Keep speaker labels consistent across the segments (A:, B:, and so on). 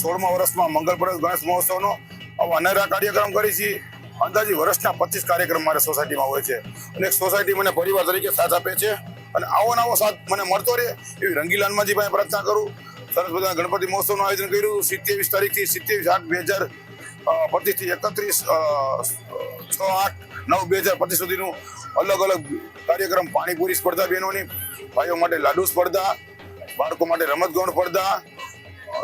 A: સોળમા વર્ષમાં મંગલ ગણેશ મહોત્સવનો અનેરા કાર્યક્રમ કરી છીએ અંદાજે વર્ષના પચીસ કાર્યક્રમ મારે સોસાયટીમાં હોય છે. અને એક સોસાયટી મને પરિવાર તરીકે સાથ આપે છે. અને આવો નવો સાથ મને મળતો રહે એવી રંગીલાનમાંથી પાસે પ્રાર્થના કરું. સરસ બધા ગણપતિ મહોત્સવનું આયોજન કર્યું. સિત્યાવીસ તારીખથી સિત્યાવીસ આઠ બે હજાર પચીસથી એકત્રીસ છ, આઠ, નવ બે હજાર પચીસ સુધીનું અલગ અલગ કાર્યક્રમ. પાણીપુરી સ્પર્ધા બહેનોની, ભાઈઓ માટે લાડુ સ્પર્ધા, બાળકો માટે રમતગમત સ્પર્ધા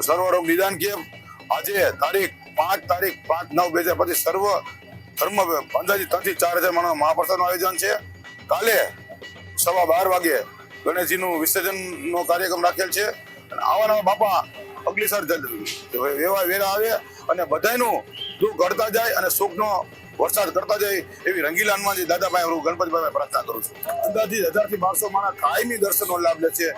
A: સર્વરોગ નિદાન કેમ્પ આજે તારીખ પાંચ તારીખ પાંચ નવ બે હજાર પછી સર્વ ધર્મ અંદાજે ત્રણથી ચાર હજાર માણસ મહાપ્રસાદનું આયોજન છે. કાલે સવા બાર વાગે ગણેશજીનું વિસર્જનનો કાર્યક્રમ રાખેલ છે. અને આવા બાપા બાપા અગલીસર વેવા વેરા આવે અને બધાયનું દુઃખ ઘડતા જાય અને સુખનો વરસાદ કરતા જાય એવી રંગીલા હનુમાનજી દાદાભાઈ હું ગણપતિ ભાઈ પ્રાર્થના કરું છું. અંદાજિત હજારથી બારસો માણસ કાયમી દર્શનનો લાભ લે છે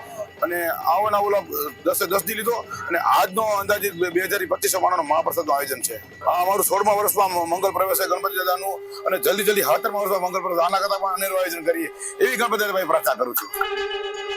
A: અને આવવાના ઓલા દસે દસ દી લીધો અને આજનો અંદાજિત બે હજાર પચીસો માણસનો મહાપ્રસાદનું આયોજન છે. આ અમારું સોળમા વર્ષમાં મંગળ પ્રવેશ છે ગણપતિ દાદાનું અને જલ્દી જલ્દી હાથરમા વર્ષમાં મંગલ પ્રવેશ. આના કરતા પણ આનેરું આયોજન કરીએ. એવી ગણપતિ દાદાભાઈ પ્રાર્થના કરું છું.